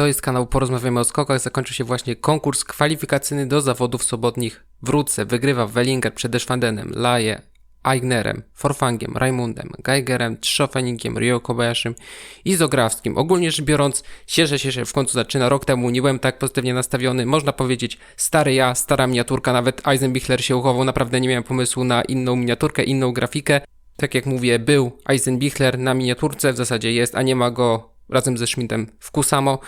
To jest kanał Porozmawiamy o skokach. Zakończył się właśnie konkurs kwalifikacyjny do zawodów sobotnich. Wrócę, wygrywa Wellinger przed Deszwandenem, Laje, Aignerem, Forfangiem, Raimundem, Geigerem, Trzofeningiem, Ryo Kobayashim i Zograwskim. Ogólnie rzecz biorąc, cieszę się, że w końcu zaczyna. Rok temu nie byłem tak pozytywnie nastawiony. Można powiedzieć, stary ja, stara miniaturka, nawet Eisenbichler się uchował. Naprawdę nie miałem pomysłu na inną miniaturkę, inną grafikę. Tak jak mówię, był Eisenbichler na miniaturce, w zasadzie jest, a nie ma go razem ze Schmidtem w Kusamo.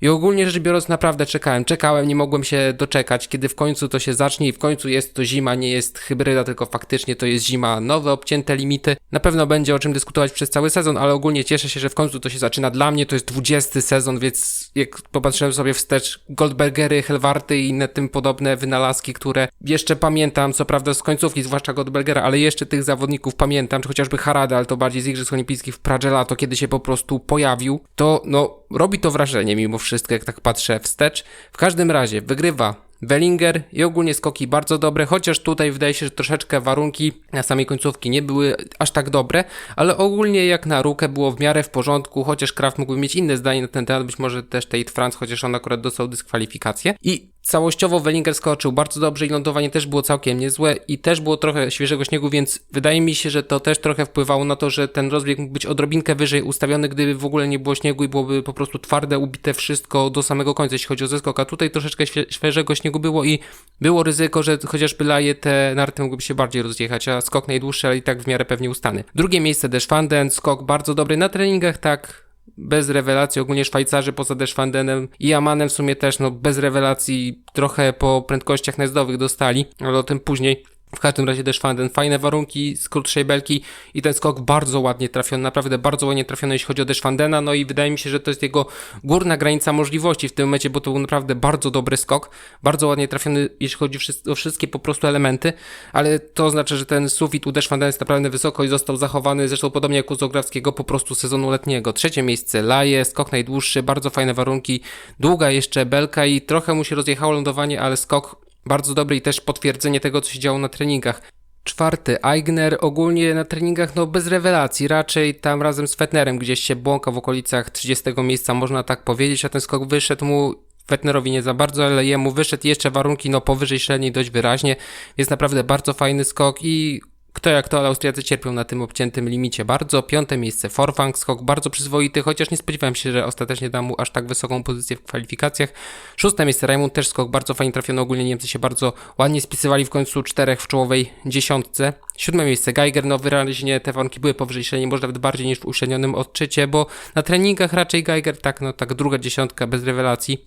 I ogólnie rzecz biorąc, naprawdę czekałem, czekałem, nie mogłem się doczekać, kiedy w końcu to się zacznie i w końcu jest to zima, nie jest hybryda, tylko faktycznie to jest zima, nowe, obcięte limity. Na pewno będzie o czym dyskutować przez cały sezon, ale ogólnie cieszę się, że w końcu to się zaczyna. Dla mnie to jest 20 sezon, więc jak popatrzyłem sobie wstecz, Goldbergery, Helwarty i inne tym podobne wynalazki, które jeszcze pamiętam, co prawda z końcówki, zwłaszcza Goldbergera, ale jeszcze tych zawodników pamiętam, czy chociażby Harada, ale to bardziej z Igrzysk Olimpijskich w Pradze Lato, kiedy się po prostu pojawił, to no robi to wrażenie mimo wszystko, jak tak patrzę wstecz. W każdym razie wygrywa Wellinger i ogólnie skoki bardzo dobre, chociaż tutaj wydaje się, że troszeczkę warunki na samej końcówki nie były aż tak dobre, ale ogólnie jak na rukę było w miarę w porządku, chociaż Kraft mógłby mieć inne zdanie na ten temat, być może też Tate France, chociaż on akurat dostał dyskwalifikację. I Całościowo Wellinger skoczył bardzo dobrze i lądowanie też było całkiem niezłe i też było trochę świeżego śniegu, więc wydaje mi się, że to też trochę wpływało na to, że ten rozbieg mógł być odrobinkę wyżej ustawiony, gdyby w ogóle nie było śniegu i byłoby po prostu twarde, ubite wszystko do samego końca, jeśli chodzi o zeskok, a tutaj troszeczkę świeżego śniegu było i było ryzyko, że chociażby laje te narty mogłyby się bardziej rozjechać, a skok najdłuższy, ale i tak w miarę pewnie ustany. Drugie miejsce Deschwanden, skok bardzo dobry na treningach, tak bez rewelacji, ogólnie Szwajcarzy poza Deschwandenem i Amanem w sumie też, no bez rewelacji, trochę po prędkościach najzdowych dostali, ale o tym później. W każdym razie Deschwanden, fajne warunki z krótszej belki i ten skok bardzo ładnie trafiony, naprawdę bardzo ładnie trafiony jeśli chodzi o Deschwandena, no i wydaje mi się, że to jest jego górna granica możliwości w tym momencie, bo to był naprawdę bardzo dobry skok, bardzo ładnie trafiony jeśli chodzi o wszystkie po prostu elementy, ale to oznacza, że ten sufit u Deschwandena jest naprawdę wysoko i został zachowany, zresztą podobnie jak u Zograwskiego, po prostu sezonu letniego. Trzecie miejsce, Laje, skok najdłuższy, bardzo fajne warunki, długa jeszcze belka i trochę mu się rozjechało lądowanie, ale skok bardzo dobry i też potwierdzenie tego, co się działo na treningach. Czwarty, Aigner ogólnie na treningach no bez rewelacji, raczej tam razem z Fetnerem gdzieś się błąka w okolicach 30 miejsca, można tak powiedzieć, a ten skok wyszedł mu Fetnerowi nie za bardzo, ale jemu wyszedł jeszcze warunki no powyżej średniej dość wyraźnie, jest naprawdę bardzo fajny skok i kto jak to, ale Austriacy cierpią na tym obciętym limicie bardzo. Piąte miejsce Forfang, skok bardzo przyzwoity, chociaż nie spodziewałem się, że ostatecznie da mu aż tak wysoką pozycję w kwalifikacjach. Szóste miejsce Raimund też skok bardzo fajnie trafiony, ogólnie Niemcy się bardzo ładnie spisywali w końcu czterech w czołowej dziesiątce. Siódme miejsce Geiger, no wyraźnie te warunki były powyżej średniej, może nawet bardziej niż w uśrednionym odczycie, bo na treningach raczej Geiger tak, no tak druga dziesiątka bez rewelacji.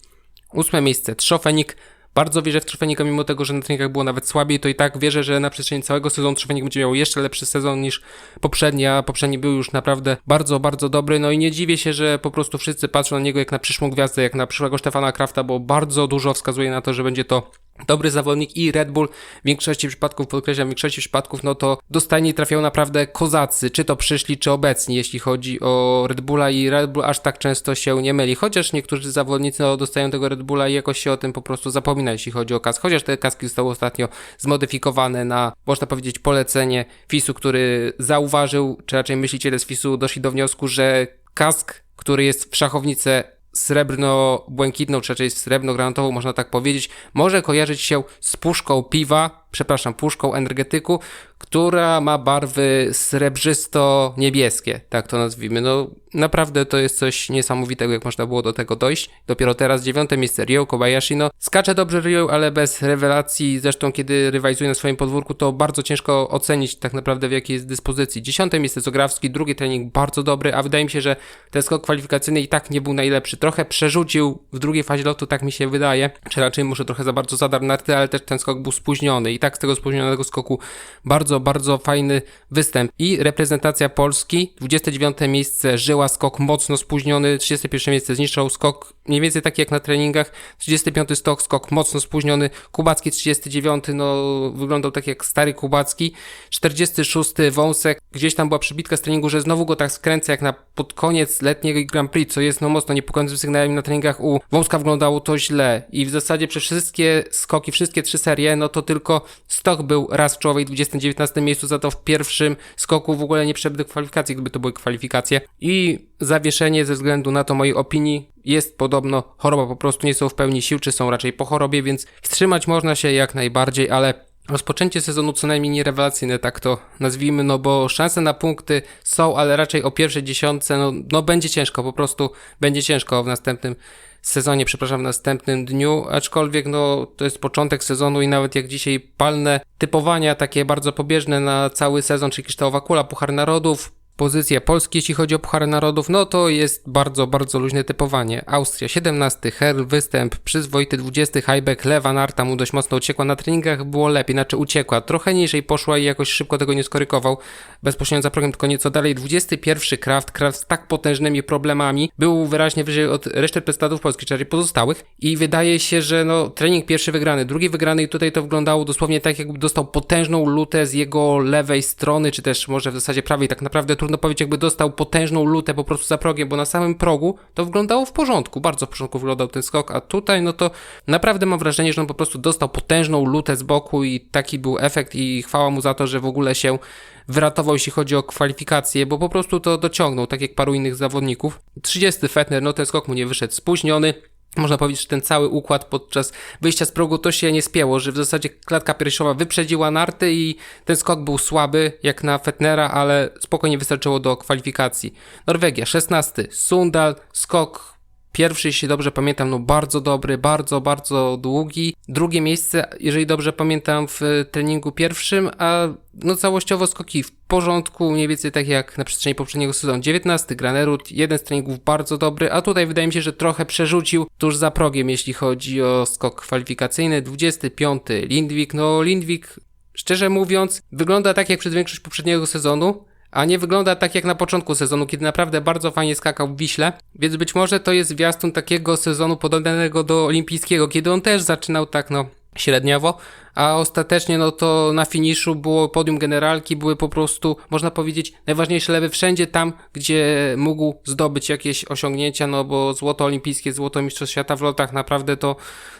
Ósme miejsce Trzofenik, bardzo wierzę w Trofenika, mimo tego, że na treningach było nawet słabiej, to i tak wierzę, że na przestrzeni całego sezonu Trofenik będzie miał jeszcze lepszy sezon niż poprzedni, a poprzedni był już naprawdę bardzo, bardzo dobry. No i nie dziwię się, że po prostu wszyscy patrzą na niego jak na przyszłą gwiazdę, jak na przyszłego Stefana Krafta, bo bardzo dużo wskazuje na to, że będzie to dobry zawodnik i Red Bull w większości przypadków, podkreślam, w większości przypadków, no to dostanie trafiają naprawdę kozacy, czy to przyszli, czy obecni, jeśli chodzi o Red Bulla i Red Bull aż tak często się nie myli, chociaż niektórzy zawodnicy no, dostają tego Red Bulla i jakoś się o tym po prostu zapomina, jeśli chodzi o kask, chociaż te kaski zostały ostatnio zmodyfikowane na, można powiedzieć, polecenie FIS-u, który zauważył, czy raczej myśliciele z FIS-u doszli do wniosku, że kask, który jest w szachownicy srebrno-błękitną, czy raczej srebrno-granatową, można tak powiedzieć, może kojarzyć się z puszką piwa, przepraszam, puszką energetyku, która ma barwy srebrzysto-niebieskie, tak to nazwijmy. No naprawdę to jest coś niesamowitego, jak można było do tego dojść. Dopiero teraz dziewiąte miejsce Ryo Kobayashi, no skacze dobrze Ryo, ale bez rewelacji, zresztą kiedy rywalizuje na swoim podwórku, to bardzo ciężko ocenić tak naprawdę w jakiej jest dyspozycji. Dziesiąte miejsce Zograwski, drugi trening bardzo dobry, a wydaje mi się, że ten skok kwalifikacyjny i tak nie był najlepszy. Trochę przerzucił w drugiej fazie lotu, tak mi się wydaje, czy raczej może trochę za bardzo zadarł narty, ale też ten skok był spóźniony i tak z tego spóźnionego skoku bardzo, bardzo fajny występ. I reprezentacja Polski, 29 miejsce Żyła, skok mocno spóźniony, 31 miejsce zniszczał skok mniej więcej taki jak na treningach, 35 stok, skok mocno spóźniony, Kubacki 39, no wyglądał tak jak stary Kubacki, 46 Wąsek, gdzieś tam była przybitka z treningu, że znowu go tak skręca jak na pod koniec letniego Grand Prix, co jest no mocno niepokojącym sygnałem na treningach u Wąska wyglądało to źle i w zasadzie przez wszystkie skoki, wszystkie trzy serie, no to tylko Stok był raz w czołowej 20-19 miejscu, za to w pierwszym skoku w ogóle nie przebył kwalifikacji, gdyby to były kwalifikacje. I zawieszenie ze względu na to mojej opinii jest podobno choroba, po prostu nie są w pełni sił, czy są raczej po chorobie, więc wstrzymać można się jak najbardziej, ale rozpoczęcie sezonu co najmniej nie rewelacyjne, tak to nazwijmy, no bo szanse na punkty są, ale raczej o pierwszej dziesiątce, no, no będzie ciężko, po prostu będzie ciężko w następnym sezonie, przepraszam, w następnym dniu, aczkolwiek no to jest początek sezonu i nawet jak dzisiaj palne typowania takie bardzo pobieżne na cały sezon, czyli kryształowa kula, Puchar Narodów, pozycja Polski, jeśli chodzi o Puchary Narodów, no to jest bardzo, bardzo luźne typowanie. Austria 17, Herl występ, przyzwoity 20, Highback, lewa narta mu dość mocno uciekła. Na treningach, było lepiej, znaczy uciekła, trochę niżej poszła i jakoś szybko tego nie skorykował, bezpośrednio za progiem, tylko nieco dalej. 21 Kraft, Kraft z tak potężnymi problemami, był wyraźnie wyżej od reszty reprezentantów Polski, czyli pozostałych. I wydaje się, że no trening pierwszy wygrany, drugi wygrany i tutaj to wyglądało dosłownie tak, jakby dostał potężną lutę z jego lewej strony, czy też może w zasadzie prawej, tak naprawdę trudno powiedzieć, jakby dostał potężną lutę po prostu za progiem, bo na samym progu to wyglądało w porządku, bardzo w porządku wyglądał ten skok, a tutaj no to naprawdę mam wrażenie, że on po prostu dostał potężną lutę z boku i taki był efekt i chwała mu za to, że w ogóle się wyratował, jeśli chodzi o kwalifikacje, bo po prostu to dociągnął, tak jak paru innych zawodników. 30 Fetner, no ten skok mu nie wyszedł spóźniony, można powiedzieć, że ten cały układ podczas wyjścia z progu to się nie spięło, że w zasadzie klatka piersiowa wyprzedziła narty i ten skok był słaby jak na Fetnera, ale spokojnie wystarczyło do kwalifikacji. Norwegia 16, Sundal, skok Pierwszy, jeśli dobrze pamiętam, no bardzo dobry, bardzo, bardzo długi. Drugie miejsce, jeżeli dobrze pamiętam, w treningu pierwszym, a no całościowo skoki w porządku, mniej więcej tak jak na przestrzeni poprzedniego sezonu. 19 Granerud, jeden z treningów bardzo dobry, a tutaj wydaje mi się, że trochę przerzucił tuż za progiem, jeśli chodzi o skok kwalifikacyjny. 25 Lindwik, no Lindwik, szczerze mówiąc, wygląda tak jak przez większość poprzedniego sezonu, a nie wygląda tak jak na początku sezonu, kiedy naprawdę bardzo fajnie skakał w Wiśle, więc być może to jest zwiastun takiego sezonu podobnego do olimpijskiego, kiedy on też zaczynał tak no średniowo, a ostatecznie no to na finiszu było podium generalki, były po prostu, można powiedzieć, najważniejsze lewy wszędzie tam, gdzie mógł zdobyć jakieś osiągnięcia, no bo złoto olimpijskie, złoto mistrzostw świata w lotach naprawdę to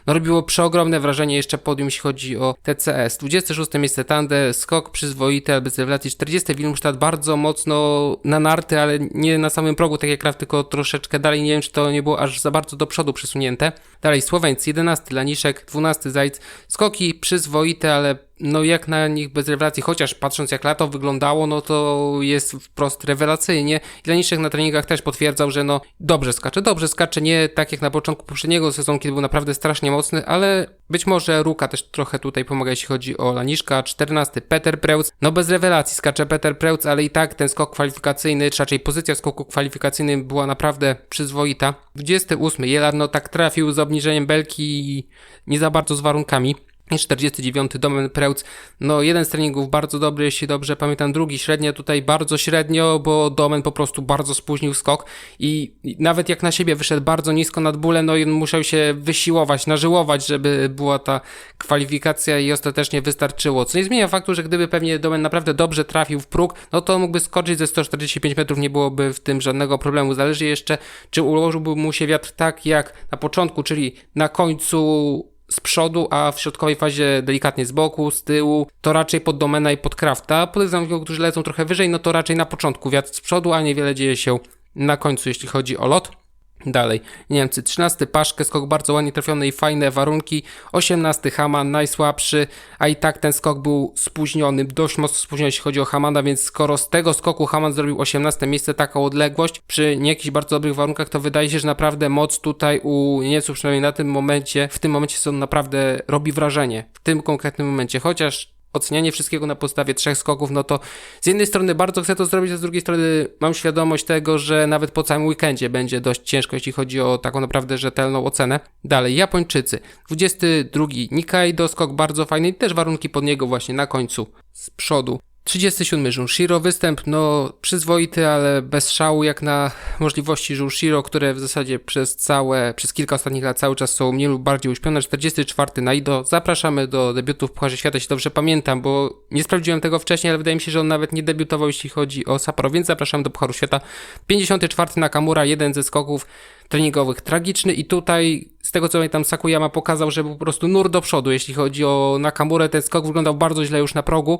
no, robiło przeogromne wrażenie jeszcze podium, jeśli chodzi o TCS. 26 miejsce Tande, skok przyzwoity, ale bez rewelacji. 40 Wilmstadt bardzo mocno na narty, ale nie na samym progu, tak jak Kraft, tylko troszeczkę dalej, nie wiem czy to nie było aż za bardzo do przodu przesunięte. Dalej Słoweńcy, 11 Laniszek, 12 Zajc, skoki przyzwoite przyzwoite, ale no jak na nich bez rewelacji, chociaż patrząc jak lato wyglądało, no to jest wprost rewelacyjnie. Laniszek na treningach też potwierdzał, że no dobrze skacze, dobrze skacze, nie tak jak na początku poprzedniego sezonu, kiedy był naprawdę strasznie mocny, ale być może Ruka też trochę tutaj pomaga, jeśli chodzi o Laniszka. 14 Peter Preutz, no bez rewelacji skacze Peter Preutz, ale i tak ten skok kwalifikacyjny, czy raczej pozycja skoku kwalifikacyjnym była naprawdę przyzwoita. 28 Jelar, no tak trafił z obniżeniem belki i nie za bardzo z warunkami. 49 Domen Preutz, no jeden z treningów bardzo dobry, jeśli dobrze pamiętam, drugi średnio, tutaj bardzo średnio, bo Domen po prostu bardzo spóźnił skok i nawet jak na siebie wyszedł bardzo nisko nad bólem, no i musiał się wysiłować, nażyłować, żeby była ta kwalifikacja i ostatecznie wystarczyło. Co nie zmienia faktu, że gdyby pewnie Domen naprawdę dobrze trafił w próg, no to mógłby skoczyć ze 145 metrów, nie byłoby w tym żadnego problemu. Zależy jeszcze, czy ułożyłby mu się wiatr tak jak na początku, czyli na końcu z przodu, a w środkowej fazie delikatnie z boku, z tyłu, to raczej pod domena i pod krafta. Podejrzewam, którzy lecą trochę wyżej, no to raczej na początku wiatr z przodu, a niewiele dzieje się na końcu, jeśli chodzi o lot. Dalej, Niemcy. 13 Paszkę, skok bardzo ładnie trafiony i fajne warunki. 18 Haman, najsłabszy, a i tak ten skok był spóźniony, dość mocno spóźniony jeśli chodzi o Hamana, więc skoro z tego skoku Haman zrobił 18 miejsce, taką odległość, przy nie jakichś bardzo dobrych warunkach, to wydaje się, że naprawdę moc tutaj u Niemców, przynajmniej na tym momencie, w tym momencie są naprawdę robi wrażenie. W tym konkretnym momencie, chociaż ocenianie wszystkiego na podstawie trzech skoków, no to z jednej strony bardzo chcę to zrobić, a z drugiej strony mam świadomość tego, że nawet po całym weekendzie będzie dość ciężko, jeśli chodzi o taką naprawdę rzetelną ocenę. Dalej, Japończycy. 22 Nikaido, skok bardzo fajny i też warunki pod niego właśnie na końcu z przodu. 37 Junshiro, występ no przyzwoity, ale bez szału jak na możliwości Junshiro, które w zasadzie przez całe, przez kilka ostatnich lat cały czas są mniej lub bardziej uśpione. 44 Naido, zapraszamy do debiutu w Pucharze Świata, jeśli dobrze pamiętam, bo nie sprawdziłem tego wcześniej, ale wydaje mi się, że on nawet nie debiutował, jeśli chodzi o Sapporo, więc zapraszamy do Pucharu Świata. 54 Nakamura, jeden ze skoków treningowych. Tragiczny i tutaj z tego co pamiętam Sakuyama pokazał, że po prostu nur do przodu, jeśli chodzi o Nakamurę, ten skok wyglądał bardzo źle już na progu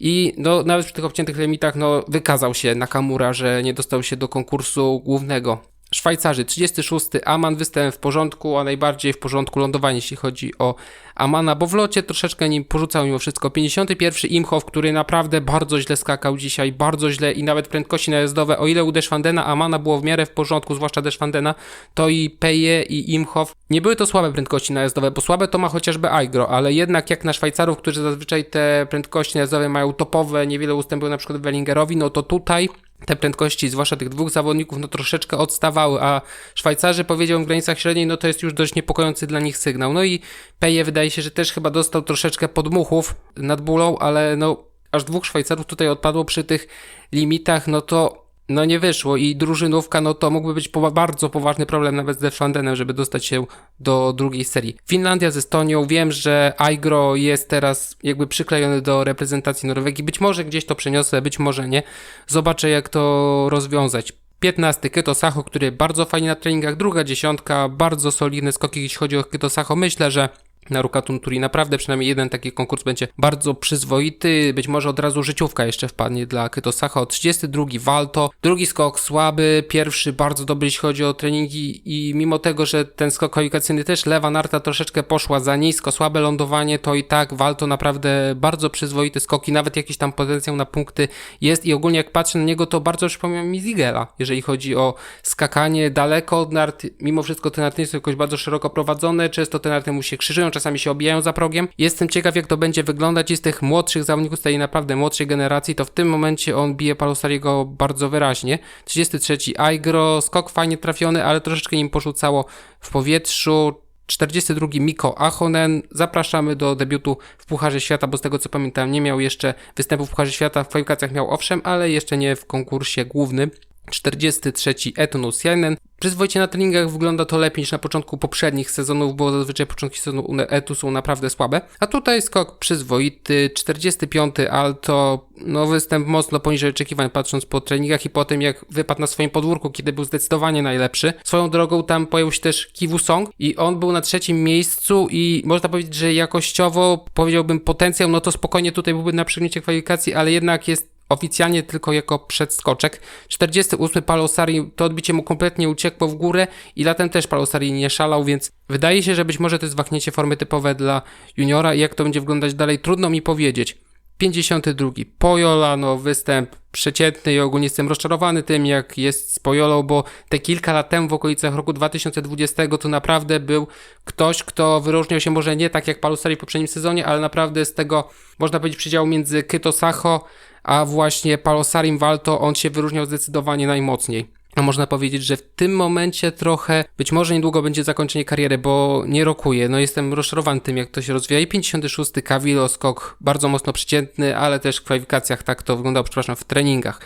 i no, nawet przy tych obciętych limitach no, wykazał się Nakamura, że nie dostał się do konkursu głównego. Szwajcarzy 36. Aman występ w porządku, a najbardziej w porządku lądowanie, jeśli chodzi o Amana, bo w locie troszeczkę nim porzucał mimo wszystko. 51. Imhoff, który naprawdę bardzo źle skakał dzisiaj, bardzo źle i nawet prędkości najazdowe, o ile u Deschwandena Amana było w miarę w porządku, zwłaszcza Deschwandena, to i Peje i Imhoff nie były to słabe prędkości najazdowe, bo słabe to ma chociażby Aigro, ale jednak jak na Szwajcarów, którzy zazwyczaj te prędkości najazdowe mają topowe, niewiele ustępują na przykład Wellingerowi, no to tutaj te prędkości, zwłaszcza tych dwóch zawodników, no troszeczkę odstawały, a Szwajcarzy powiedziałbym w granicach średniej, no to jest już dość niepokojący dla nich sygnał. No i Peje wydaje się, że też chyba dostał troszeczkę podmuchów nad bólą, ale no aż dwóch Szwajcarów tutaj odpadło przy tych limitach, no to no nie wyszło i drużynówka, no to mógłby być po bardzo poważny problem nawet z Deflandenem, żeby dostać się do drugiej serii. Finlandia z Estonią, wiem, że Aigro jest teraz jakby przyklejony do reprezentacji Norwegii, być może gdzieś to przeniosę, być może nie. Zobaczę jak to rozwiązać. 15 Kyto Sacho, który bardzo fajnie na treningach, druga dziesiątka, bardzo solidne skoki jeśli chodzi o Kyto Sacho. Myślę, że na Rukatun Turi. Naprawdę przynajmniej jeden taki konkurs będzie bardzo przyzwoity. Być może od razu życiówka jeszcze wpadnie dla Kyto Sacho. 32 Walto. Drugi skok słaby, pierwszy bardzo dobry jeśli chodzi o treningi i mimo tego, że ten skok kwalifikacyjny też lewa narta troszeczkę poszła za nisko, słabe lądowanie, to i tak Walto naprawdę bardzo przyzwoity skok i nawet jakiś tam potencjał na punkty jest i ogólnie jak patrzę na niego, to bardzo przypomina mi Zigela, jeżeli chodzi o skakanie daleko od nart. Mimo wszystko te narty są jakoś bardzo szeroko prowadzone, często te narty mu się krzyżują, czasami się obijają za progiem. Jestem ciekaw, jak to będzie wyglądać i z tych młodszych zawodników, z tej naprawdę młodszej generacji, to w tym momencie on bije Palosariego bardzo wyraźnie. 33 Aigro, skok fajnie trafiony, ale troszeczkę nim porzucało w powietrzu. 42 Miko Ahonen. Zapraszamy do debiutu w Pucharze Świata, bo z tego co pamiętam nie miał jeszcze występu w Pucharze Świata, w kwalifikacjach miał owszem, ale jeszcze nie w konkursie głównym. 43 Etnus Jainen. Przyzwoicie na treningach wygląda to lepiej niż na początku poprzednich sezonów, bo zazwyczaj początki sezonu Etu są naprawdę słabe. A tutaj skok przyzwoity, 45 Alto, no występ mocno poniżej oczekiwań patrząc po treningach i po tym jak wypadł na swoim podwórku, kiedy był zdecydowanie najlepszy. Swoją drogą tam pojawił się też Kiwu Song i on był na trzecim miejscu i można powiedzieć, że jakościowo powiedziałbym potencjał, no to spokojnie tutaj byłby na przygnięcie kwalifikacji, ale jednak jest oficjalnie tylko jako przedskoczek. 48 Palosari to odbicie mu kompletnie uciekło w górę i latem też Palosari nie szalał, więc wydaje się, że być może to jest wahnięcie formy typowe dla juniora i jak to będzie wyglądać dalej trudno mi powiedzieć. 52. Pojola, no występ przeciętny i ogólnie jestem rozczarowany tym, jak jest z Pojolą, bo te kilka lat temu w okolicach roku 2020 to naprawdę był ktoś, kto wyróżniał się może nie tak jak Palusari w poprzednim sezonie, ale naprawdę z tego, można powiedzieć, przydziału między Kyto Sacho, a właśnie Palosarim Walto on się wyróżniał zdecydowanie najmocniej. A można powiedzieć, że w tym momencie trochę, być może niedługo będzie zakończenie kariery, bo nie rokuje. No jestem rozczarowany tym, jak to się rozwija. I 56 Kawilo, skok bardzo mocno przeciętny, ale też w kwalifikacjach tak to wyglądało, przepraszam, w treningach.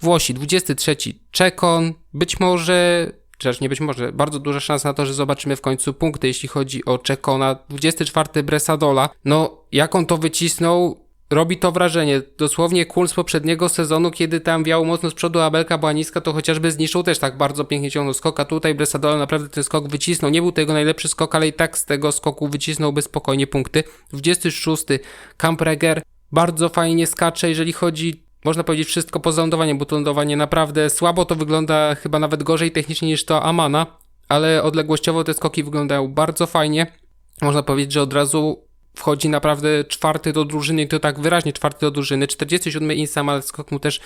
Włosi, 23 Czekon, być może Chociaż nie być może, bardzo duża szansa na to, że zobaczymy w końcu punkty, jeśli chodzi o Czekona. 24 Bresadola. No, jak on to wycisnął, robi to wrażenie. Dosłownie kul z poprzedniego sezonu, kiedy tam wiało mocno z przodu, a belka była niska, to chociażby zniszczył też tak bardzo pięknie ciągnął skok, a tutaj Bresadola naprawdę ten skok wycisnął. Nie był to jego najlepszy skok, ale i tak z tego skoku wycisnąłby spokojnie punkty. 26. Kampreger bardzo fajnie skacze, jeżeli chodzi można powiedzieć wszystko poza lądowaniem, bo to lądowanie naprawdę słabo to wygląda, chyba nawet gorzej technicznie niż to Amana, ale odległościowo te skoki wyglądają bardzo fajnie. Można powiedzieć, że od razu wchodzi naprawdę czwarty do drużyny to tak wyraźnie czwarty do drużyny. 47 Insam, ale skok mu też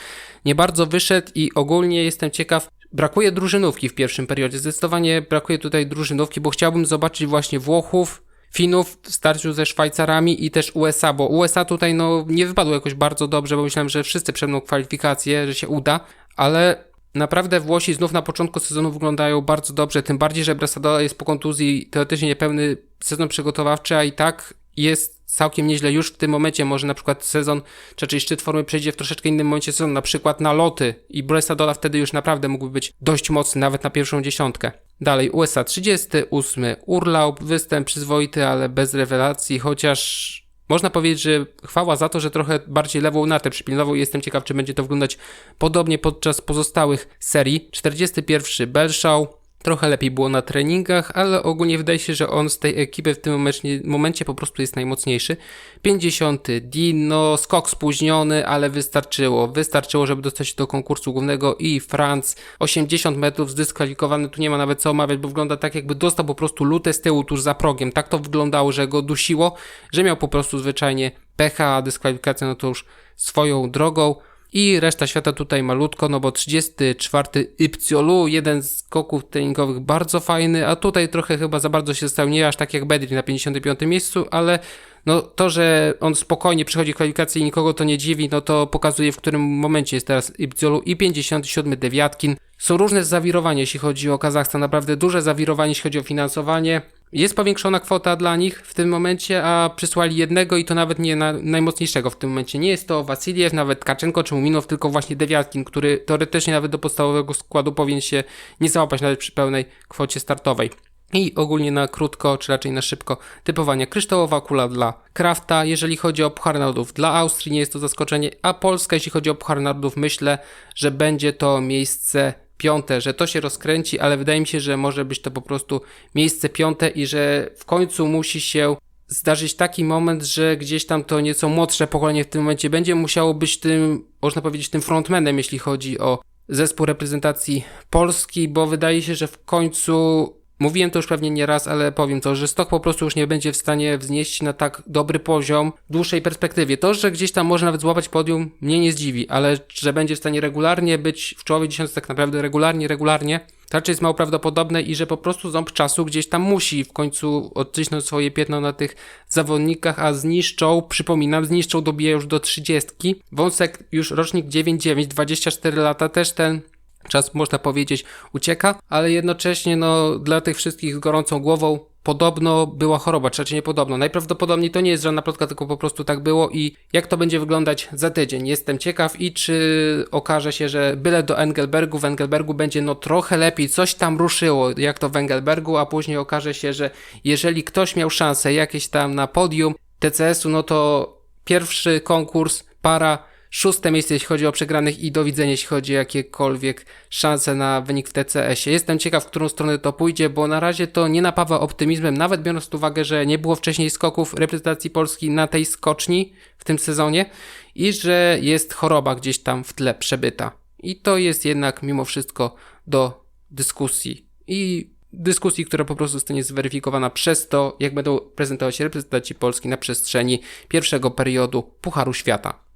nie bardzo wyszedł i ogólnie jestem ciekaw, brakuje drużynówki w pierwszym periodzie. Zdecydowanie brakuje tutaj drużynówki, bo chciałbym zobaczyć właśnie Włochów, Finów w starciu ze Szwajcarami i też USA, bo USA tutaj no nie wypadło jakoś bardzo dobrze, bo myślałem, że wszyscy przemną kwalifikacje, że się uda, ale naprawdę Włosi znów na początku sezonu wyglądają bardzo dobrze, tym bardziej, że Bresadola jest po kontuzji teoretycznie niepełny sezon przygotowawczy, a i tak jest całkiem nieźle już w tym momencie. Może na przykład sezon, czy raczej szczyt formy przejdzie w troszeczkę innym momencie sezonu, na przykład na loty i Bresadola wtedy już naprawdę mógłby być dość mocny, nawet na pierwszą dziesiątkę. Dalej USA 38, Urlaub, występ przyzwoity, ale bez rewelacji, chociaż można powiedzieć, że chwała za to, że trochę bardziej lewą natę przypilnował jestem ciekaw, czy będzie to wyglądać podobnie podczas pozostałych serii. 41 Belshaw, Trochę lepiej było na treningach, ale ogólnie wydaje się, że on z tej ekipy w tym momencie, po prostu jest najmocniejszy. 50. Dean, no skok spóźniony, ale wystarczyło. Wystarczyło, żeby dostać się do konkursu głównego i Franz 80 metrów zdyskwalifikowany, tu nie ma nawet co omawiać, bo wygląda tak jakby dostał po prostu lutę z tyłu tuż za progiem. Tak to wyglądało, że go dusiło, że miał po prostu zwyczajnie pecha, a dyskwalifikacja no to już swoją drogą. I reszta świata tutaj malutko, no bo 34 Ypciolu, jeden z skoków treningowych bardzo fajny, a tutaj trochę chyba za bardzo się stał, nie aż tak jak Bedri na 55 miejscu, ale no to, że on spokojnie przychodzi kwalifikacje i nikogo to nie dziwi, no to pokazuje w którym momencie jest teraz Ypciolu i 57 Dewiatkin. Są różne zawirowania, jeśli chodzi o Kazachstan, naprawdę duże zawirowanie, jeśli chodzi o finansowanie. Jest powiększona kwota dla nich w tym momencie, a przysłali jednego i to nawet nie na, najmocniejszego w tym momencie. Nie jest to Wasiliew, nawet Kaczenko czy Muminow, tylko właśnie Dewiatkin, który teoretycznie nawet do podstawowego składu powinien się nie załapać nawet przy pełnej kwocie startowej. I ogólnie na krótko, czy raczej na szybko, typowanie kryształowa kula dla Krafta. Jeżeli chodzi o Puchar Narodów dla Austrii, nie jest to zaskoczenie, a Polska, jeśli chodzi o Puchar Narodów, myślę, że będzie to miejsce piąte, że to się rozkręci, ale wydaje mi się, że może być to po prostu miejsce piąte i że w końcu musi się zdarzyć taki moment, że gdzieś tam to nieco młodsze pokolenie w tym momencie będzie musiało być tym, można powiedzieć, tym frontmanem, jeśli chodzi o zespół reprezentacji Polski, bo wydaje się, że w końcu Mówiłem to już pewnie nie raz, ale powiem to, że stok po prostu już nie będzie w stanie wznieść na tak dobry poziom w dłuższej perspektywie. To, że gdzieś tam może nawet złapać podium, mnie nie zdziwi, ale że będzie w stanie regularnie być w czołowej dziesiątce tak naprawdę regularnie, regularnie, to raczej jest mało prawdopodobne i że po prostu ząb czasu gdzieś tam musi w końcu odcisnąć swoje piętno na tych zawodnikach, a zniszczą, przypominam, zniszczą dobije już do 30. Wąsek już rocznik 9-9, 24 lata, też ten czas, można powiedzieć, ucieka, ale jednocześnie no, dla tych wszystkich z gorącą głową podobno była choroba, czy raczej nie podobno. Najprawdopodobniej to nie jest żadna plotka, tylko po prostu tak było i jak to będzie wyglądać za tydzień. Jestem ciekaw i czy okaże się, że byle do Engelbergu, w Engelbergu będzie no trochę lepiej, coś tam ruszyło, jak to w Engelbergu, a później okaże się, że jeżeli ktoś miał szansę jakieś tam na podium TCS-u, no to pierwszy konkurs, para szóste miejsce, jeśli chodzi o przegranych i do widzenia, jeśli chodzi o jakiekolwiek szanse na wynik w TCS-ie. Jestem ciekaw, w którą stronę to pójdzie, bo na razie to nie napawa optymizmem, nawet biorąc pod uwagę, że nie było wcześniej skoków reprezentacji Polski na tej skoczni w tym sezonie i że jest choroba gdzieś tam w tle przebyta. I to jest jednak mimo wszystko do dyskusji. I dyskusji, która po prostu zostanie zweryfikowana przez to, jak będą prezentować się reprezentaci Polski na przestrzeni pierwszego periodu Pucharu Świata.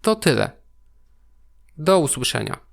To tyle. Do usłyszenia.